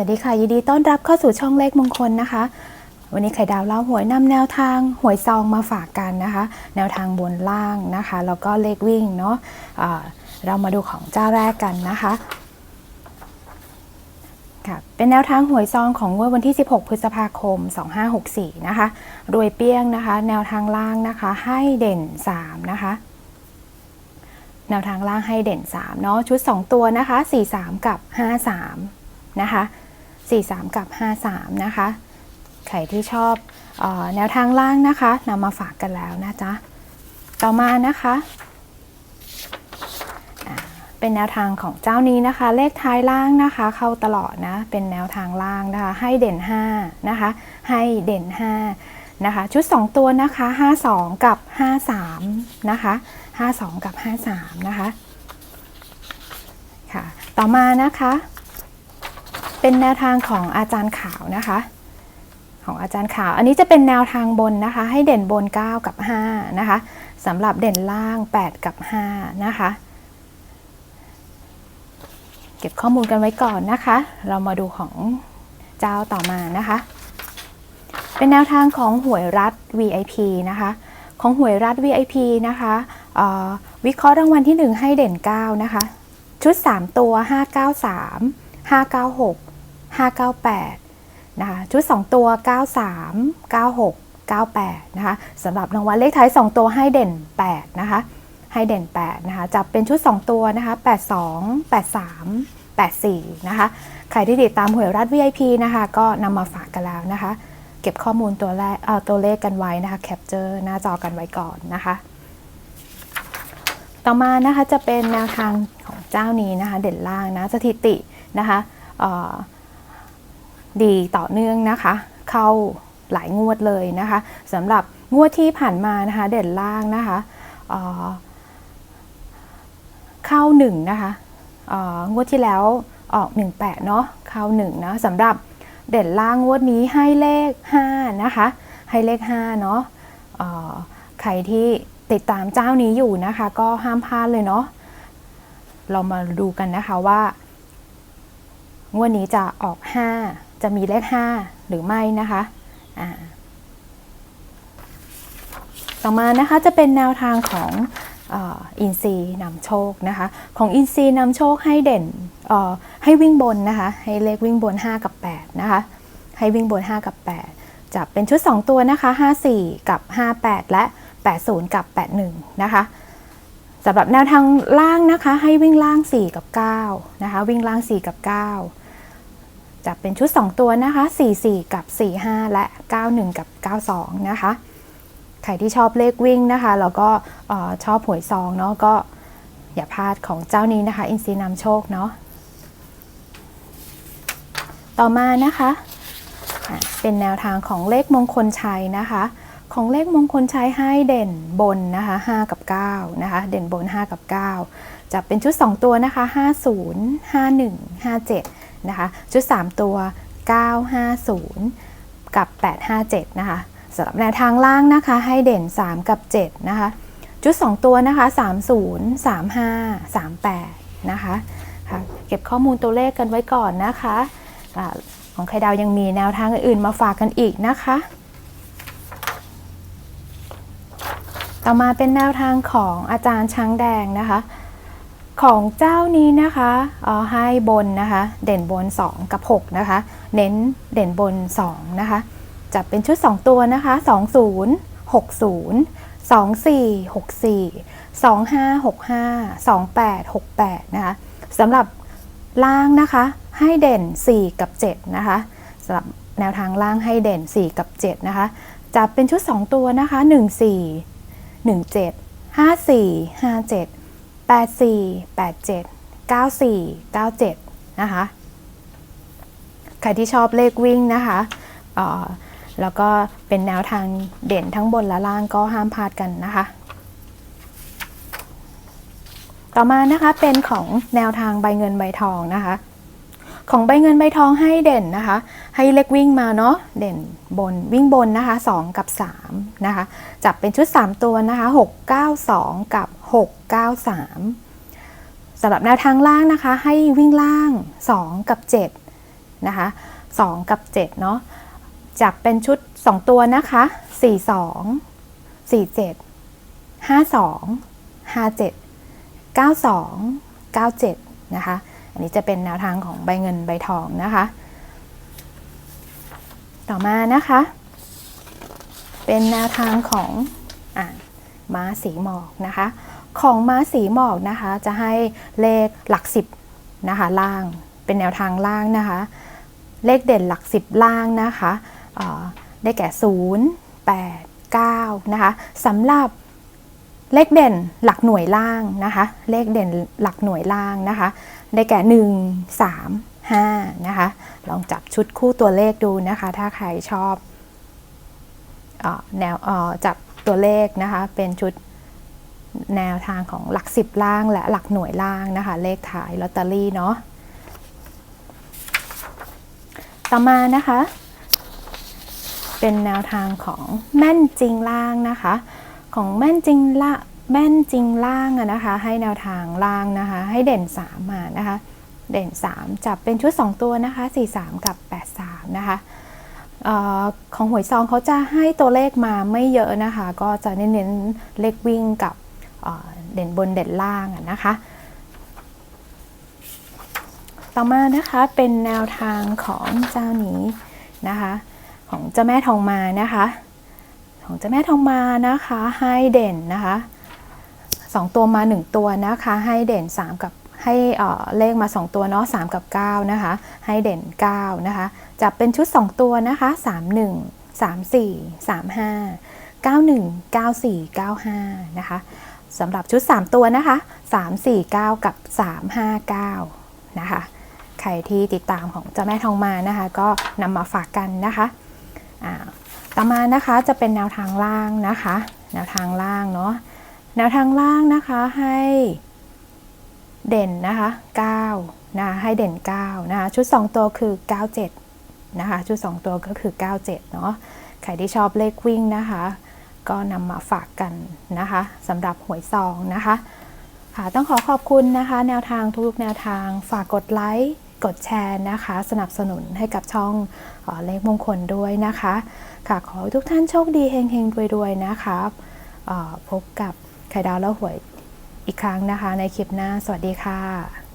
วัสดีค่ะยินดีต้อนรับเข้าสู่ช่องเลขมงคลนะคะ วันนี้ไข่ดาวเล่าหวยนำแนวทางหวยซองมาฝากกันนะคะ แนวทางบนล่างนะคะ แล้วก็เลขวิ่งเนาะะเรามาดูของเจ้าแรกกันนะคะค่ะเป็นแนวทางหวยซองของงวดวันที่ 16 พฤษภาคม 2564 นะคะ รวยเปี้ยงนะคะ แนวทางล่างนะคะ ให้เด่น 3 นะคะ แนวทางล่างให้เด่น3เนาะชุด 2 ตัวนะคะ 43 กับ 53 นะคะ 43 กับ 53 นะคะ ใครที่ชอบออแนวทางล่างนะคะนำมาฝากกันแล้วนะจ๊ะ ต่อมานะคะเป็นแนวทางของเจ้านี้นะคะ เลขท้ายล่างนะคะ เข้าตลอดนะ เป็นแนวทางล่างนะคะ ให้เด่น5นะคะ ให้เด่น5นะคะ ชุด 2 ตัวนะคะ 52 กับ 53 นะคะ 52 กับ 53 นะคะ ค่ะ ต่อมานะคะ เป็นแนวทางของอาจารย์ขาวนะคะ ของอาจารย์ขาว อันนี้จะเป็นแนวทางบนนะคะ ให้เด่นบน 9 กับ 5 นะคะสำหรับเด่นล่าง 8 กับ 5 นะคะ เก็บข้อมูลกันไว้ก่อนนะคะ เรามาดูของเจ้าต่อมานะคะ เป็นแนวทางของหวยรัฐ VIP นะคะ ของหวยรัฐ VIP นะคะวิเคราะห์รางวัลที่ 1 ให้เด่น 9 นะคะ ชุด 3 ตัว 593 596 598นะคะชุด 2 ตัว 93 96 98นะคะสำหรับรางวัลเลขท้าย 2 ตัวให้เด่น 8 นะคะ ให้เด่น 8 นะคะ จับเป็นชุด 2 ตัวนะคะ 82 83 84 นะคะ ใครที่ติดตามหวยรัฐ VIP นะคะ ก็นำมาฝากกันแล้วนะคะ เก็บข้อมูลตัวแรกเอ่อตัวเลขกันไว้นะคะ แคปเจอร์หน้าจอกันไว้ก่อนนะคะ ต่อมานะคะจะเป็นแนวทางของเจ้านี้นะคะ เด่นล่างนะ สถิตินะคะเอ่อ ดีต่อเนื่องนะคะ เข้าหลายงวดเลยนะคะสำหรับงวดที่ผ่านมานะคะเด่นล่างนะคะเเข้าหนึ่งนะคะงวดที่แล้วออก 18เนาะเข้าหนึ่งนะสำหรับเด่นล่างงวดนี้ให้เลข5นะคะให้เลข5เนาะใครที่ติดตามเจ้านี้อยู่นะคะ ก็ห้ามพลาดเลยเนาะเรามาดูกันนะคะว่างวดนี้จะออก 5 จะมีเลข 5 หรือไม่นะคะต่อมานะคะจะเป็นแนวทางของอินซีนำโชคนะคะ ของอินซีนำโชคให้เด่นให้วิ่งบนนะคะ ให้เลขวิ่งบน 5 กับ 8 นะคะ ให้วิ่งบน 5 กับ 8 จะเป็นชุด 2 ตัวนะคะ 54 กับ 58 และ 80 กับ 81 นะคะสำหรับแนวทางล่างนะคะ ให้วิ่งล่าง 4 กับ 9 นะคะ วิ่งล่าง 4 กับ 9 จะเป็นชุด 2 ตัวนะคะ 44 กับ 45 และ 91 กับ 92 นะคะ ใครที่ชอบเลขวิ่งนะคะ แล้วก็ชอบหวยซองเนาะก็อย่าพลาดของเจ้านี้นะคะ อินซีนำโชคเนาะต่อมานะคะอะเป็นแนวทางของเลขมงคลชัยนะคะ ของเลขมงคลชัยให้เด่นบนนะคะ 5 กับ9นะคะ เด่นบน 5 กับ 9 จะเป็นชุด 2 ตัวนะคะ 50 51 57 นะคะ ชุด 3 ตัว 950 กับ 857 นะคะสำหรับแนวทางล่างนะคะ ให้เด่น 3 กับ 7 นะคะ ชุด 2 ตัวนะคะ 30 35 38 นะคะค่ะเก็บข้อมูลตัวเลขกันไว้ก่อนนะคะอ่าของใครดาวยังมีแนวทางอื่นๆมาฝากกันอีกนะคะ ต่อมาเป็นแนวทางของอาจารย์ช้างแดงนะคะ ของเจ้านี้นะคะให้บนนะคะ เด่นบน 2 กับ 6 นะคะ เน้นเด่นบน 2 นะคะ จะเป็นชุด 2 ตัวนะคะ 20 60 24 64 25 65 28 68 นะคะสำหรับล่างนะคะ ให้เด่น 4 กับ 7 นะคะสำหรับแนวทางล่างให้เด่น 4 กับ 7 นะคะ จะเป็นชุด 2 ตัวนะคะ 14 17 54 57 84 87 94 97 นะคะ ใครที่ชอบเลขวิ่งนะคะแล้วก็เป็นแนวทางเด่นทั้งบนและล่างก็ห้ามพลาดกันนะคะ ต่อมานะคะเป็นของแนวทางใบเงินใบทองนะคะ ของใบเงินใบทองให้เด่นนะคะ ให้เล็กวิ่งมาเนาะเด่นบนวิ่งบนนะคะ 2 กับ3นะคะจับเป็นชุด 3 ตัวนะคะ 6 9 2 กับ 6 9 3สำหรับแนวทางล่างนะคะ ให้วิ่งล่าง 2 กับ7นะคะ2 กับ7เนาะจับเป็นชุด 2 ตัวนะคะ 42 47 52 57 92 97 นะคะ อันนี้จะเป็นแนวทางของใบเงินใบทองนะคะ ต่อมานะคะ เป็นแนวทางของอม้าสีหมอกนะคะ ของม้าสีหมอกนะคะจะให้เลขหลักสิบนะคะล่างเป็นแนวทางล่างนะคะ เลขเด่นหลักสิบล่างนะคะเอ่อได้แก่ 0 8 9นะคะสำหรับเลขเด่นหลักหน่วยล่างนะคะ เลขเด่นหลักหน่วยล่างนะคะ ได้แก่ 1 3 5 นะคะ ลองจับชุดคู่ตัวเลขดูนะคะ ถ้าใครชอบออแนวออจับตัวเลขนะคะ เป็นชุดแนวทางของหลักสิบล่างและหลักหน่วยล่างนะคะ เลขถ่ายลอตเตอรี่เนาะต่อมานะคะ เป็นแนวทางของแม่นจริงล่างนะคะ ของแม่นจริงละ แม่นจริงล่างนะคะ ให้แนวทางล่างนะคะ ให้เด่น 3 มานะคะ เด่น 3 จับเป็นชุด 2 ตัวนะคะ 43 กับ 83 นะคะออของหวยซองเขาจะให้ตัวเลขมาไม่เยอะนะคะ ก็จะเน้นเลขวิ่งกับเเด่นบนเด่นล่างนะคะ ต่อมานะคะเป็นแนวทางของเจ้านี้นะคะ ของเจ้าแม่ทองมานะคะ ของเจ้าแม่ทองมานะคะให้เด่นนะคะ สองตัวมาหนึ่งตัวนะคะ ให้เด่น 3 กับให้เลขมา 2 ตัวเนาะ3กับ 9 นะคะ ให้เด่น 9 นะคะจับเป็นชุด 2 ตัวนะคะ 31 34 35 91 94 95 นะคะสำหรับชุด 3 ตัวนะคะ 3 4 9 กับ 359 นะคะ ใครที่ติดตามของเจ้าแม่ทองมานะคะ ก็นำมาฝากกันนะคะต่อมานะคะจะเป็นแนวทางล่างนะคะ แนวทางล่างเนาะ แนวทางล่างนะคะให้เด่นนะคะ9นะคะให้เด่น9นะคะชุด 2 ตัวคือ 97นะคะชุด 2 ตัวก็คือ 97 เนาะใครที่ชอบเลขวิ่งนะคะ ก็นำมาฝากกันนะคะสำหรับหวยซองนะคะค่ะต้องขอขอบคุณนะคะ แนวทางทุกๆแนวทางฝากกดไลค์กดแชร์นะคะ สนับสนุนให้กับช่องเออเลขมงคลด้วยนะคะ ค่ะขอให้ทุกท่านโชคดีเฮงๆรวยๆนะคะออพบกับ ไข่ดาวแล้วหวยอีกครั้งนะคะ ในคลิปหน้า สวัสดีค่ะ